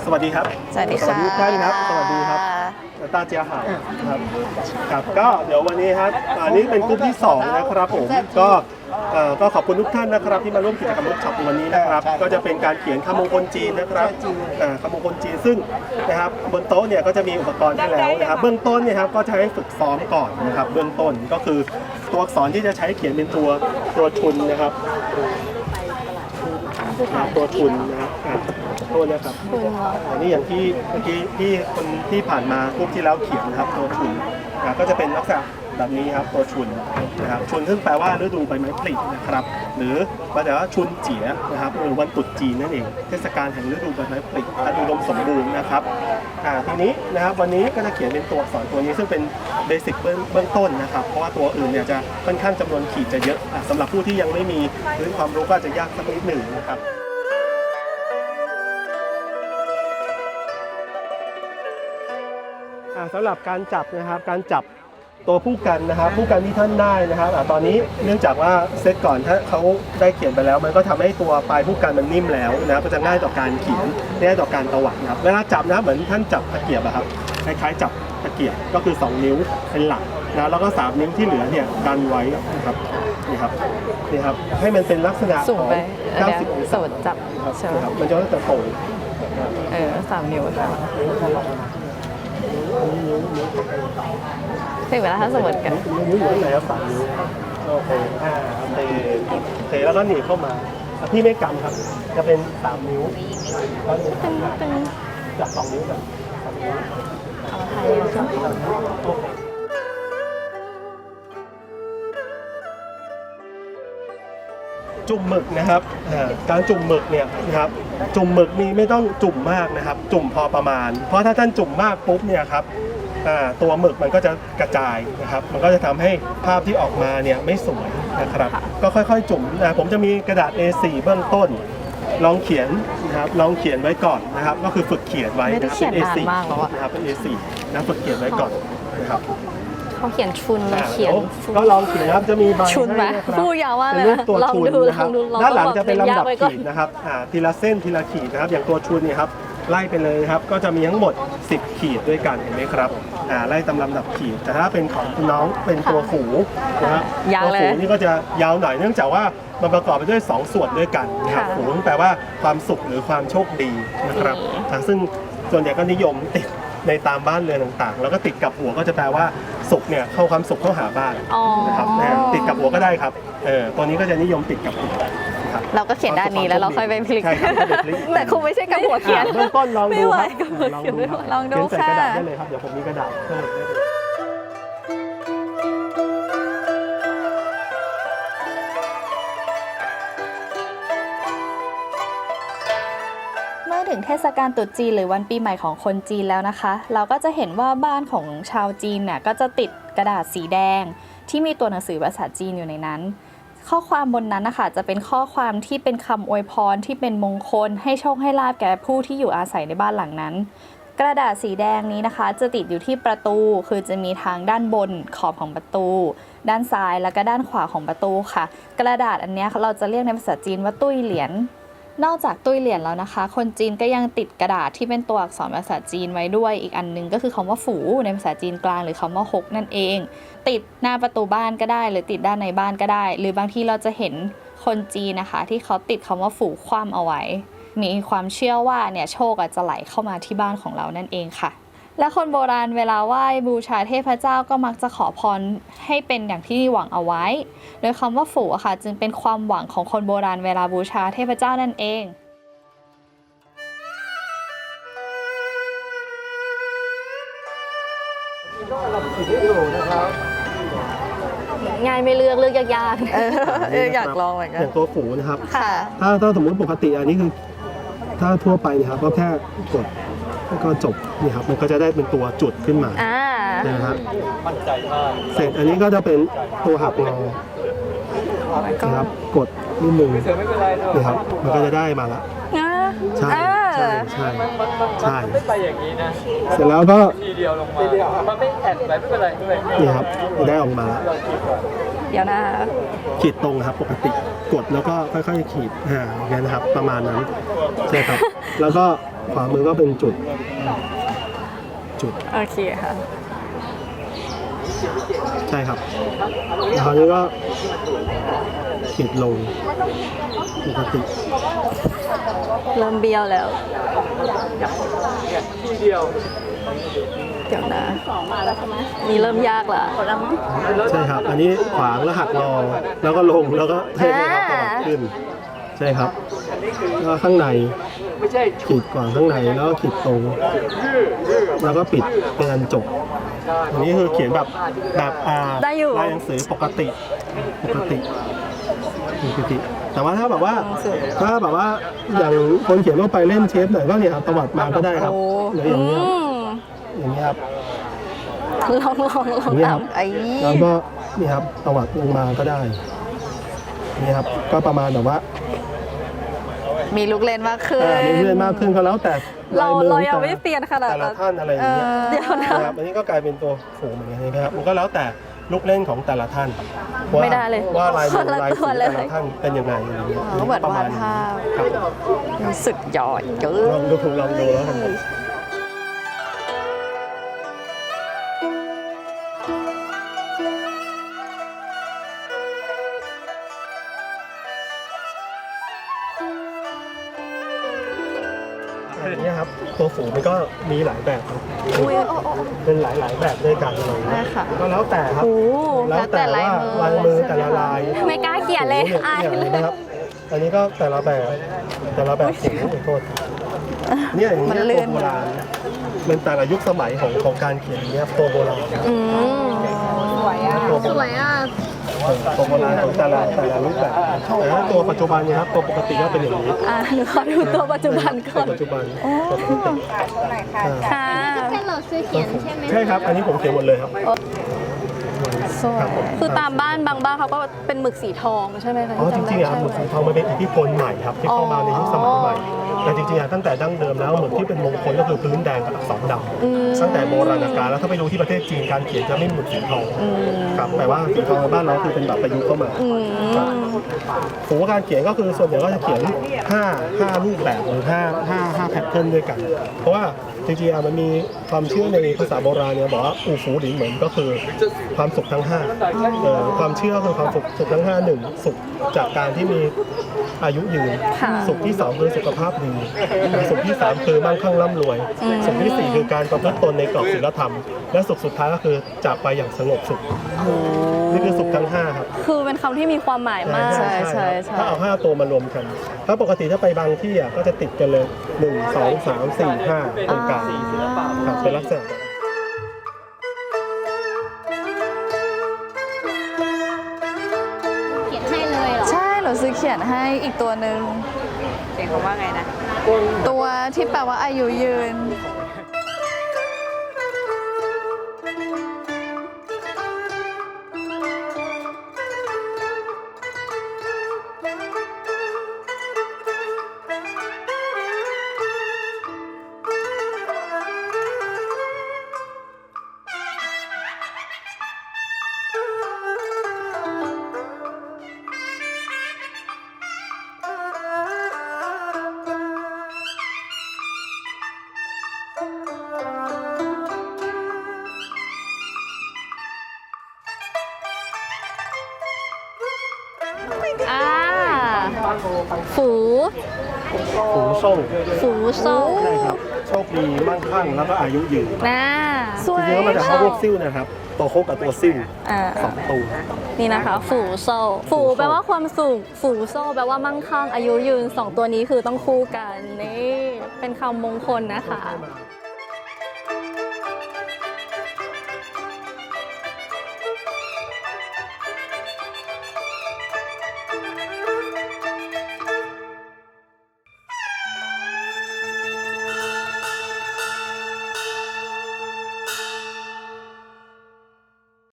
ก็สวัสดีครับ สวัสดีสวัค่ะสดีทุกท่านครับ สวัสดีครับตาเจียหาครับครับก็เดี๋ยววันนี้ครับอันนี้เป็นกลุ่มที่สองนะครับผมก็เอ่อก็ขอบคุณทุกท่านนะครับ ที่มาร่วมกิจกรรมเวิร์กช็อปในวันนี้นะครับ ก็จะเป็นการเขียนคำมงคลจีนนะครับอ่าคำมงคลจีนซึ่งนะครับบนโต๊ะเนี่ยก็จะมีอุปกรณ์ให้แล้วนะครับ เบื้องต้นเนี่ยครับก็จะให้ฝึกซ้อมก่อนนะครับ เบื้องต้นก็คือตัวอักษรที่จะใช้เขียนเป็นตัวตัวชุนนะครับ ตัวทุนนะครับอะ โทษนะครับคุณเหรออันนี้อย่างที่เมื่อกี้ที่คนที่ผ่านมาพวกที่แล้วเขียนนะครับตัวทุนนะก็จะเป็นลักษณะแบบนี้ครับตัวชุนนะครับชุนซึ่งแปลว่าฤดูใบไม้ผลินะครับ หรือว่าแต่ว่าชุนเจียนะครับหรือวันตรุษจีนนั่นเอง เทศกาลแห่งฤดูใบไม้ผลิอันอุดมสมบูรณ์นะครับอ่าทีนี้นะครับวันนี้ก็จะเขียนเป็นตัวอักษรตัวนี้ซึ่งเป็นเบสิกเบื้องเบื้องต้นนะครับ เพราะว่าตัวอื่นเนี่ยจะค่อนข้างจำนวนขีดจะเยอะอะสำหรับผู้ที่ยังไม่มีพื้นความรู้ก็อาจจะยากสักนิดหนึ่งนะครับ สำหรับการจับนะครับการจับตัวผู้กันนะครับผู้กันที่ท่านได้นะครับอาตอนนี้เนื่องจากว่าเซตก่อนถ้าเขาได้เขียนไปแล้ว มันก็ทำให้ตัวปลายผู้กันมันนิ่มแล้วนะครับก็จะง่ายต่อการเขียนง่ายต่อการตวัดนะครับเวลาจับนะเหมือนท่านจับตะเกียบอะครับคล้ายๆจับตะเกียบก็คือ 2 นิ้วเป็นหลักนะแล้วก็ 3 นิ้วที่เหลือเนี่ยดันไว้นะครับนี่ครับนี่ครับให้มันเป็นลักษณะสูงของไปเดี๋ยว90องสศาวดจับครับใช่ไหมนะครับมันจะจะโตเออสามนิ้วค่ะ ถึงเวลาถ้าสมมติกันนิ้วอยู่ข้างในครับสามนิ้วโอเคอ่าเทเทแล้วก็หนีบเข้ามาอะพี่ไม่กำครับ จะเป็นสามนิ้วแล้วหนีบตึงตึงจับสองนิ้วกันสามนิ้วเอาไทยใช่ไหมโอเคจุ่มหมึกนะครับอ่าการจุ่มหมึกเนี่ยนะครับ จุ่มหมึกนี่ไม่ต้องจุ่มมากนะครับ จุ่มพอประมาณ เพราะถ้าท่านจุ่มมากปุ๊บเนี่ยครับ ตัวหมึกมันก็จะกระจายนะครับ มันก็จะทำให้ภาพที่ออกมาเนี่ยไม่สวยนะครับ ก็ค่อยๆ จุ่มนะผมจะมีกระดาษ A4 เบื้องต้น ลองเขียนนะครับลองเขียนไว้ก่อนนะครับ ก็คือฝึกเขียนไว้ไม่ได้นะครับเขียนเป็นนาน A4 มากแล้วอะนะครับเป็น A4 นะฝึกเขียนไว้ก่อนนะครับ เขาเขียนชุนมาอ่าเขียนดี๋วก็ลองเขียนนะครับจะมีใบชุนไหมให้นะครับพูดยาวมากเป็นเลยรูปตัวลองชุนดูนะครับลองดูลองด้านหลังลองจะเป็นลำดับยากไว้ก่อนขีดนะครับอ่าทีละเส้นทีละขีดนะครับ อย่างตัวชุนเนี่ยครับไล่ไปเลยครับก็จะมีทั้งหมด 10 ขีดด้วยกันเห็นไหมครับอ่าไล่ตามลำดับขีด แต่ถ้าเป็นของคุณน้องเป็นตัวฝูนะครับยาวตัวเลฝูยนี่ก็จะยาวหน่อยเนื่องจากว่ามันประกอบไปด้วย 2 ส่วนด้วยกันนะครับค่ะฝูแปลว่าความสุขหรือความโชคดีนะครับอืมอ่าซึ่งส่วนใหญ่ก็นิยมติดในตามบ้านเรือนต่างๆ แล้วก็ติดกับหัวก็จะแปลว่า สุขเนี่ยเข้าความสุขเข้าหาบ้านอ๋อนะครับนะติดกับหัวก็ได้ครับเออตัวนี้ก็จะนิยมติดกับหัวนะครับเราก็เขียนด้านนี้แล้วเราค่อยไปพลิก ใช่ครับค่อยไปพลิกแต่คงไม่ใช่กับหัวเขียน อะเบื้องต้นลองไม่ดูไหวครับกับหัวลองเขียนดูครับลองดูเขียนใส่กระดาษค่ะ ได้เลยครับเดี๋ยวผมมีกระดาษเพิ่ม งเทศกาลตรุษจีนหรือวันปีใหม่ของคนจีนแล้วนะคะ เราก็จะเห็นว่าบ้านของชาวจีนเนี่ยก็จะติดกระดาษสีแดง ที่มีตัวหนังสือภาษาจีนอยู่ในนั้น ข้อความบนนั้นนะคะจะเป็นข้อความที่เป็นคำอวยพรที่เป็นมงคล ให้โชคให้ลาบแก่ผู้ที่อยู่อาศัยในบ้านหลังนั้น กระดาษสีแดงนี้นะคะ จะติดอยู่ที่ประตู คือจะมีทางด้านบนขอบของประตู ด้านซ้ายแล้วก็ด้านขวาของประตูค่ะ กระดาษอันนี้เราจะเรียกในภาษาจีนว่าตุ้ยเหรียญ นอกจากตุ้ยเหรียญแล้วนะคะ คนจีนก็ยังติดกระดาษที่เป็นตัวอักษรภาษาจีนไว้ด้วยอีกอันหนึงก็คือคำว่าฝูในภาษาจีนกลางหรือคำว่าฮกนั่นเอง ติดหน้าประตูบ้านก็ได้ หรือติดด้านในบ้านก็ได้ หรือบางที่เราจะเห็นคนจีนนะคะ ที่เขาติดคำว่าฝูคว่ำเอาไว้ มีความเชื่อว่าเนี่ยโชคจะไหลเข้ามาที่บ้านของเรานั่นเองค่ะ และคนโบราณเวลาไหว้บูชาเทพเจ้าก็มักจะขอพรให้เป็นอย่างที่หวังเอาไว้ โดยคำว่าฝูอะค่ะ จึงเป็นความหวังของคนโบราณเวลาบูชาเทพเจ้านั่นเองง่ายไม่เลือกเลือกยากๆ เออเอออยากลองเหมือนกัอนย่างตัวฝูนะครับ ค่ะ ถ้าถ้าสมมติปกติอันนี้คือ ถ้าทั่วไปเนะครับก็แค่กด แล้วก็จบนี่ครับมันก็จะได้เป็นตัวจุดขึ้นมาอ่านะครับเสร็จอันนี้ก็จะเป็นตัวหักงอนะครับกดนิดนึงนี่ครับมันก็จะได้มาละอ่าใช่อ่าใช่ใช่ใช่ไม่ไปอย่างนี้นะเสร็จแล้วก็ทีเดียวลงมามันไม่แอนไปไม่เป็นไรไม่เป็นไรนี่ครับจะได้ออกมาละเดี๋ยวนะ ขีดตรงครับปกติกดแล้วก็ค่อยๆขีดอ่าอย่างนี้ยนะครับประมาณนั้นใช่ครับ แล้วก็ ขวามือก็เป็นจุด จุด โอเคค่ะ ใช่ครับแล้วคราวนี้ก็ขีดลงปกติ เริ่มเบี้ยวแล้วเดี๋ยวนะนี่เริ่มยากละใช่ครับ อันนี้ขวางแล้วหักงอแล้วก็ลงแล้วก็เทนะครับตวัดขึ้น ใช่ครับแล้วข้างใน ขีดก่อนข้างในแล้วก็ขีดตรง แล้วก็ปิดเป็นอันจบอันนี้คือเขียนแบบแบบอ่าได้อยู่ ลายหนังสือปกติปกติปกติ แต่ว่าถ้าแบบว่า ถ้าแบบว่าอย่างคนเขียนลงไปเล่นเชฟหน่อยก็เนี่ยครับตวัดมาก็ได้ครับโอ้หรืออย่างอืเงี้ยมอย่างเงี้ยครับ ลองลองลองอย่างเงี้ยครับทำไอ้แล้วก็นี่ครับตวัดลงมาก็ได้ นี่ครับ ก็ประมาณแบบว่า มีลูกเล่นมากขึ้น อ่ามีเลื่อนมากขึ้นก็แล้วแต่เราลายมือเราของยังแต่ไม่เปลี่ยนขนาดแต่ละนั้น ท่านอะไรอย่างเงี้ยเดี๋ยวนะ นะครับอันนี้ก็กลายเป็นตัวฝูงเหมือนกันนะครับมันก็แล้วแต่ลูกเล่นของแต่ละท่านว่าไม่ได้เลยว่าลายมืคอนละลายตัสีวเลย แต่ละท่านเป็นยังไงอะไรอย่างเงี้ยอ๋อเหมือนประมาณวาดภาพครับสุดยอดเยลองดูลองดูแล้วกันอย่า งี้ยครับตัวฝูงมันก็มีหลายแบบครับอุ้ยเป็นหลายหลายๆแบบด้วยกันอะไรอย่างเงี้ยได้ค่ะ ก็แล้วแต่ครับ โอ้แล้วแต่ว่าลายมือแต่ละลาย ไม่กล้าเขียนเลยฝูงอายเนี่ยเลยนะครับ อันนี้ก็แต่ละแบบแต่ละแบบฝูงขอโทษเนี่ยอย่างมันเงี้ยเลื่ตัอวนโบราณเป็นแต่ละยุคสมัยของของการเขียนอย่างเงี้ยตัวโบราณอืมสวยอะตัวโบราณอะ ตัวโบราณของแต่ละแต่ละรูปแบบแต่ถ้าตัวปัจจุบันเนี่ยครับตัวปกติก็เป็นอย่างนี้อะหนูขอดูตัวปัจจุบันก่ตัอวนปัจจุบันตัวปกติอ่าค่ะเป็นเราซื้อเขียนใช่ไหมใช่ครับ อันนี้ผมเขียนหมดเลยครับสวยคือตามบ้านบางบ้านเขาก็เป็นหมึกสีทองใช่ไหมคะอ๋อจที่ำได้ริงๆอะหมึกสีทองมันเป็นอิทธิพลใหม่ครับที่เข้ามาในยุคสมัยใหม่ แต่จริงๆอะตั้งแต่ดั้งเดิมแล้วหมึกที่เป็นมงคลก็คือพื้นแดงกับอักษรดำตั้งแต่โบราณกาลแล้วถ้าไปดูที่ประเทศจีนการเขียนจะไม่มีหมึกสีทองครับแต่ว่าสีทองในบ้านเราคือเป็นแบบประยุกต์เข้ามาอืมครับผมว่าการเขียนก็คือส่วนใหญ่ก็จะเขียน5 5รูปแบบหรือ5 5 5แพทเทิร์นด้วยกัน เพราะว่าจริงๆอะมันมีความเชื่อในภาษาโบราณเนี่ยบอกว่าอูฟูหลิงเหมือนก็คือความสุขทั้งห้าเอ่อความเชื่อคือความสุขสุขทั้งห้าหนึ่งสุขจากการที่มีอายุยืน ค่ะสุขที่สองคือสุขภาพดี สุขที่สามคือมั่งคั่งร่ำรวยสุขที่สี่คือการประพฤติตนในกรอบศีลธรรม และสุขสุดท้ายก็คือจากไปอย่างสงบสุข นี่คือสุขทั้งห้าครับ คือเป็นคำที่มีความหมายมาก ใช่ใช่ถ้าเอาห้าตัวมารวมกัน ถ้าปกติถ้าไปบางที่อะก็จะติดกันเลยหนึ่งสองสามสี่ห้าตรงกลางครับเป็นลักษณะ ซื้อเขียนให้อีกตัวหนึ่งเสียงเขาว่าไงนะ ตัวที่แปลว่าอายุยืน ฝูฝูงส่งฝูโซ่ใช่ครับโชคดีมั่งคั่งแล้วก็อายุยืนนะ สวยจริงๆแล้วมันจะเข้าพวกซิ่วนะครับ ตัวโคกกับตัวซิ่วอ่า สองตัว นี่นะคะ ฝูโซ่ฝูแปลว่าความสุขฝูโซ่แปลว่ามั่งคั่งอายุยืนสองตัวนี้คือต้องคู่กันนี่เป็นคำมงคลนะคะ